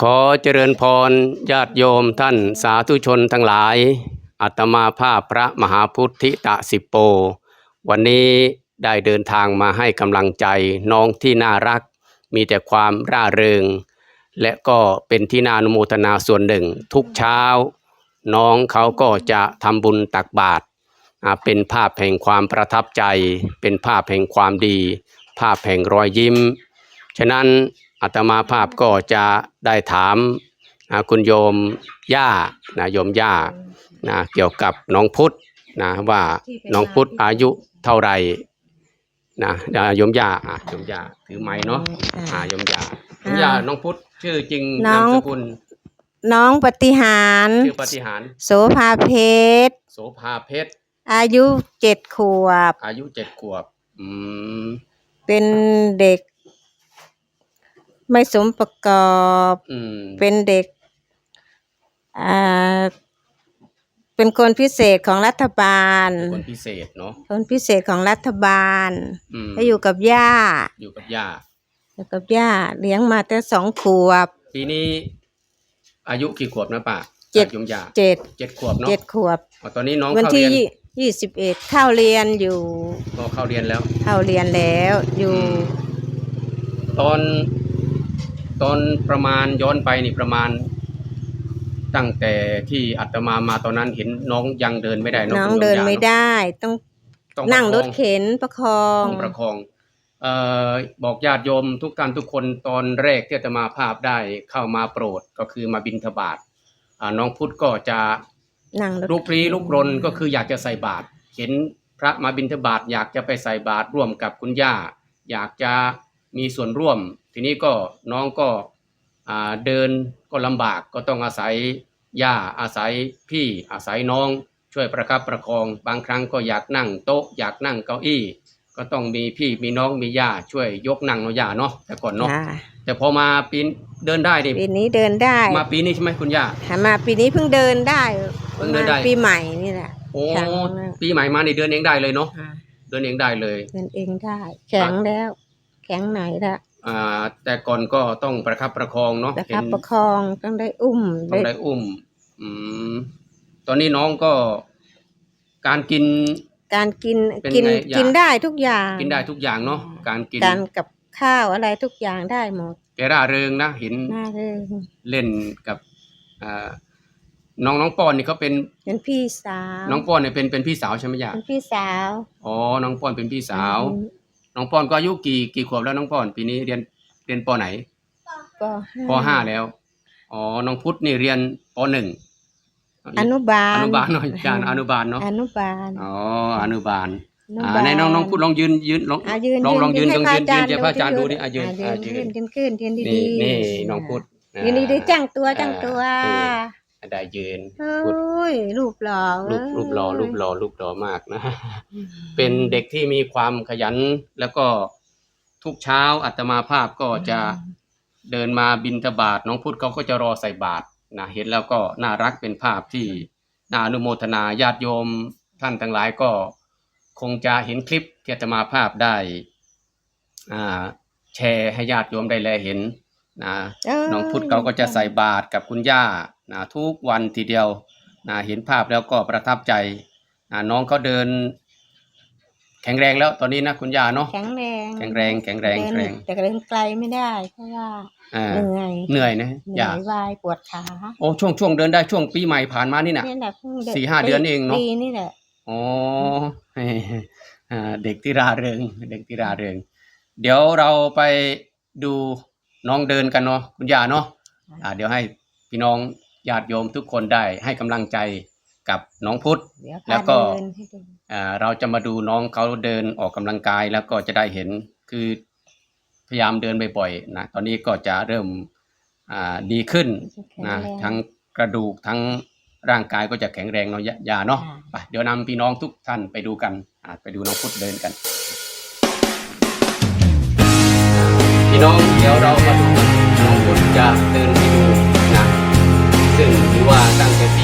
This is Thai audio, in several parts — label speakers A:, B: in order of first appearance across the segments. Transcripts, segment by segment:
A: ขอเจริญพรญาติโยมท่านสาธุชนทั้งหลาย อัตมาภาพพระมหาพุทธิตะสิปโป วันนี้ได้เดินทางมาให้กำลังใจน้องที่น่ารัก มีแต่ความร่าเริง และก็เป็นที่น่านุโมทนาส่วนหนึ่ง ทุกเช้า น้องเขาก็จะทำบุญตักบาตรเป็นภาพแห่งความประทับใจ เป็นภาพแห่งความดี ภาพแห่งรอยยิ้ม ฉะนั้น อาตมาภาพก็จะได้ถามอ่าคุณโยมย่านะโยมย่านะเกี่ยวกับน้องพุทธนะว่าน้องพุทธอายุเท่าไหร่นะอ่าโยมย่าอะโยมย่าถือไม้เนาะอ่าโยมย่าโยมย่าน้องพุทธชื่อจริง
B: น้
A: นา
B: อ
A: ม
B: ง
A: สกุล
B: น้องปฏิหาร
A: ชื่อปฏิหาร
B: โสภาเพชร
A: โสภาเพชร
B: อายุเจ็ดขวบ
A: อายุเจ็ดขวบ อืม
B: เป็นเด็ก ไม่สมประกอบ
A: อืม
B: เป็นเด็กอ่าเป็นคนพิเศษของรัฐบาล
A: คนพิเศษเนาะ
B: คนพิเศษของรัฐบาล
A: อืม
B: ก็อยู่กับย่า
A: อยู่กับย่า
B: อยู่กับย่าเลี้ยงมาแต่สองขวบ
A: ปีนี้อายุกี่ขวบนะป้า
B: เจ็ด
A: โยมย่า
B: เจ็ด
A: เจ็ดขวบเนาะ
B: เจ็ดขวบ
A: อ๋อตอนนี้น้อง
B: วัน
A: เข้า
B: ที่
A: เรียน
B: ยี่สิบเอ็ดเข้าเรียนอยู่
A: ก็เข้าเรียนแล้ว
B: เข้าเรียนแล้วอยู่
A: อืมตอน ตอนประมาณย้อนไปนี่ประมาณ ตั้งแต่ที่อาตมามาตอนนั้นเห็นน้องยังเดินไม่ได้เนาะ
B: น้อง
A: คุณโย
B: เดิน
A: ย่า
B: ไม่
A: เนาะ
B: ได้ ต้อง
A: ต้อง
B: นั่ง
A: ประค
B: ร
A: อ
B: ถเข็นประคอง
A: ต้องประคองเอ่อบอกญาติโยมทุกท่านทุกคนตอนแรกที่อาตมาภาพได้เข้ามาโปรดก็คือมาบิณฑบาตอ่าน้องพุทธก็จะ
B: นั่งรถ
A: ลุกลี้ลุกรนก็คืออยากจะใส่บาตรเห็นพระมาบิณฑบาตอยากจะไปใส่บาตรร่วมกับคุณย่า อยากจะมีส่วนร่วม ทีนี้ก็น้องก็อ่าเดินก็ลำบากก็ต้องอาศัยย่าอาศัยพี่อาศัยน้องช่วยประคับประคอง บางครั้งก็อยากนั่งโต๊ะ อยากนั่งเก้าอี้ ก็ต้องมีพี่มีน้องมีย่าช่วยยกนั่งเนาะย่าเนาะแต่ก่อนเนาะ
B: จ้า
A: แต่พอมาปีนเดินได้ดิ
B: ปีนี้เดินได้
A: มาปีนี้ใช่ไหมคุณย่า
B: หามาปีนี้เพิ่งเดินได้
A: เพิ่งเดินได้
B: ประมาณปีใหม่นี่แหละ
A: โอ้
B: แข็งมาก
A: ปีใหม่มาในเดือนเองได้เลยเนาะ
B: อ่า
A: เดินเองได้เลย
B: เดินเองได้ แข็งแล้ว แข็งไหนละ
A: อ่าแต่ก่อนก็ต้องประคับประคองเนาะ
B: ประ
A: เห็
B: คับ
A: น
B: ประคองต้องได้อุ้ม
A: ต้องได้อุ้ม อืม ตอนนี้น้องก็การกิน
B: การกิน
A: เป็น
B: กิน
A: ไงอยาก
B: กินได้ทุกอย่าง
A: กินได้ทุกอย่างเนาะการกิน
B: การกับข้าวอะไรทุกอย่างได้หมด
A: แกร่าเริงนะเห็น
B: น่าเลย
A: เล่นกับอ่าน้องน้องปอนนี่เขาเป็น
B: เป็นพี่สาว
A: น้องปอนเนี่ยเป็นเป็นพี่สาวใช่ไหมย่า
B: เป็นพี่สาว
A: อ๋อน้องปอนเป็นพี่สาว
B: อืม
A: น้องปอนก็อายุกี่กี่ขวบแล้วน้องปอน ปีนี้เรียนเรียนปไหน
B: ก็
A: ปห้าแล้วอ๋อน้องพุทธนี่เรียนปหนึ่ง
B: อนุบาล
A: อนุบาลเนาะอาจารย์อนุบาลเนาะ
B: อนุบาล
A: อ๋ออนุบาล
B: อนุ
A: อ่า
B: บาล
A: ในน้องน้องพูดลองยืนยืนลอง
B: อะยืน
A: ลองลองยืน
B: ให้
A: ลองยืนยืนให้พระอาจารย์ดูดิอะยืน
B: อะ
A: อะ
B: ยื
A: ยื
B: น
A: น
B: ยืนขึ้นยืนดี
A: นี่
B: ๆ
A: นี่น้องพุทธ
B: ยืนดีๆจ้างตัวจ้างตัว
A: อ่านี่ ได้ยืน
B: โอ
A: พุทธ้
B: ยรูปหล่อ
A: รูปรูปหล่อรูปหล่อรูปหล่อมากนะ เป็นเด็กที่มีความขยันแล้วก็ทุกเช้าอัตมาภาพก็จะเดินมาบินทบาทน้องพุทธเขาก็จะรอใส่บาตรนะเห็นแล้วก็น่ารักเป็นภาพที่น่าอนุโมทนาญาติโยมท่านทั้งหลายก็คงจะเห็นคลิปที่อาตมาภาพได้อ่าแชร์ให้ญาติโยมได้แลเห็นนะ
B: เย
A: น้องพุทธเขาก็จะใส่บาตรกับคุณย่า นะทุกวันทีเดียวนะเห็นภาพแล้วก็ประทับใจนะน้องเขาเดิน แข็งแรงแล้วตอนนี้นะคุณย่าเนาะ
B: แข็งแรง
A: แข็งแรงแข็งแรง
B: เดิน
A: แข็งแรง
B: แต่เดินไกลไม่ได้เพราะว่า
A: อ่า
B: เหนื่อย
A: เหนื่อยนะ
B: เหนื่
A: ย่า
B: อยวายปวดขา
A: โอ้ช่วงช่วงเดินได้ช่วงปีใหม่ผ่านมานี่น่ะ
B: นี่แหละเพิ่งเดิ
A: สี่ห้าเดือนเองเนอะ
B: ปีนี่แหละ
A: อ๋ออ่าเด็กที่ราเริงเด็กที่ราเริง เดี๋ยวเราไปดูน้องเดินกันเนาะคุณย่าเนาะอ่าเดี๋ยวให้พี่น้อง ญาติโยมทุกคนได้ให้กำลังใจกับน้องพุทธ
B: เดี๋ยว
A: แล้ว
B: พา
A: ก็
B: เดินให้ดู
A: อ่าเราจะมาดูน้องเขาเดินออกกำลังกายแล้วก็จะได้เห็นคือพยายามเดินบ่อยๆนะตอนนี้ก็จะเริ่มอ่าดีขึ้น
B: แข็ง
A: นะ
B: แรง
A: ทั้งกระดูกทั้งร่างกายก็จะแข็งแรงเนาะยายาเนาะ
B: ค่ะ
A: ไปเดี๋ยวนำพี่น้องทุกท่านไปดูกันอ่าไปดูน้องพุทธเดินกัน พี่น้องเดี๋ยวเรามาดูน้องพุทธจะเดินให้ดูนะ ซึ่งถือว่าตั้งแต่ปีให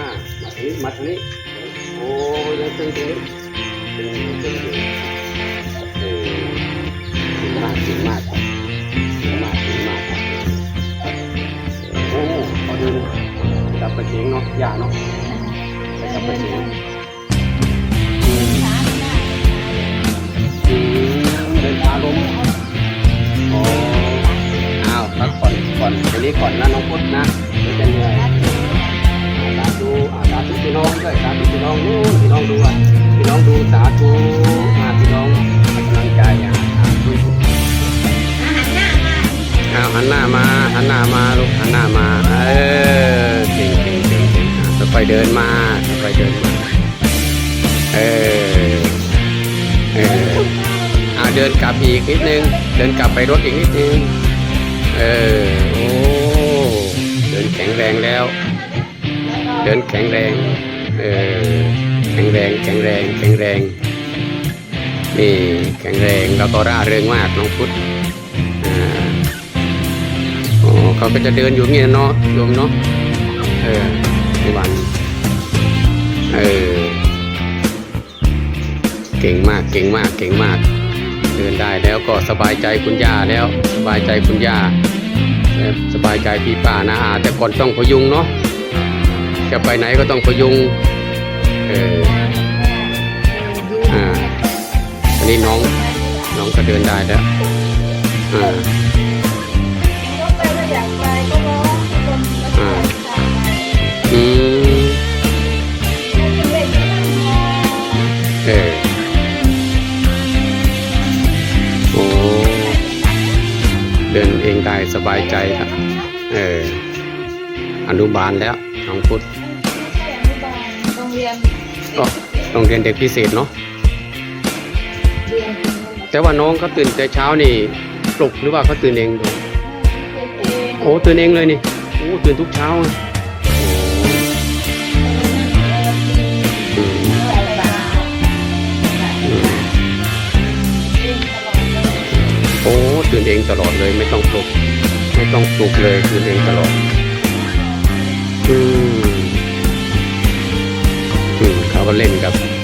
A: ลูกเดินกลับมามาทางนี้มาทางนี้ โอ้ยังตึงตรงนี้ตึงตึงอยู่เออตึงมากตึงมากครับตึงมากตึงมากครับโอ้เขาเดินกลับไปเสียงเนาะยาเนาะไปกลับไปเสียง หันหน้ามา หันหน้ามาลูกหันหน้ามา เออเก่งเก่งเก่งเก่งอะค่อยเดินมาค่อยเดินมา เออ เอออ่าเดินกลับอีกนิดนึง เดินกลับไปรถอีกนิดนึง เออ โอ้ เดินแข็งแรงแล้ว เดินแข็งแรง เออ แข็งแรง แข็งแรง แข็งแรง นี่ แข็งแรง แล้วก็ร่าเริงมากน้องพุทธ เขาก็จะเดินอยู่งเงี้ยเนาะโยมเนาะเออในวันเออเก่งมากเก่งมากเก่งมาก เดินได้แล้วก็สบายใจคุณย่าแล้วสบายใจคุณย่าสบายใจพี่ป่านะอาแต่ก่อนต้องพยุงเนาะจะไปไหนก็ต้องพยุงเอออ่าอันนี้น้องน้องก็เดินได้แล้วอ่า องได้สบายใจครับเอออนุบาลแล้วน้องพุทธ
C: โรงเรียน
A: ก็โรงเรียนเด็กพิเศษเนาะ
C: เรียน
A: แต่ว่าน้องเขาตื่นแต่เช้านี่ปลุกหรือว่าเขาตื่นเอง
C: เป็นเอง
A: โอ้ตื่นเองเลยนี่โอ้ตื่นทุกเช้า
C: งตลอดเลย
A: โอ้ตื่นเองตลอดเลยไม่ต้องปลุกไม่ต้องปลุกเลยตื่นเองตลอดอืมอืมเขาก็เล่นกับ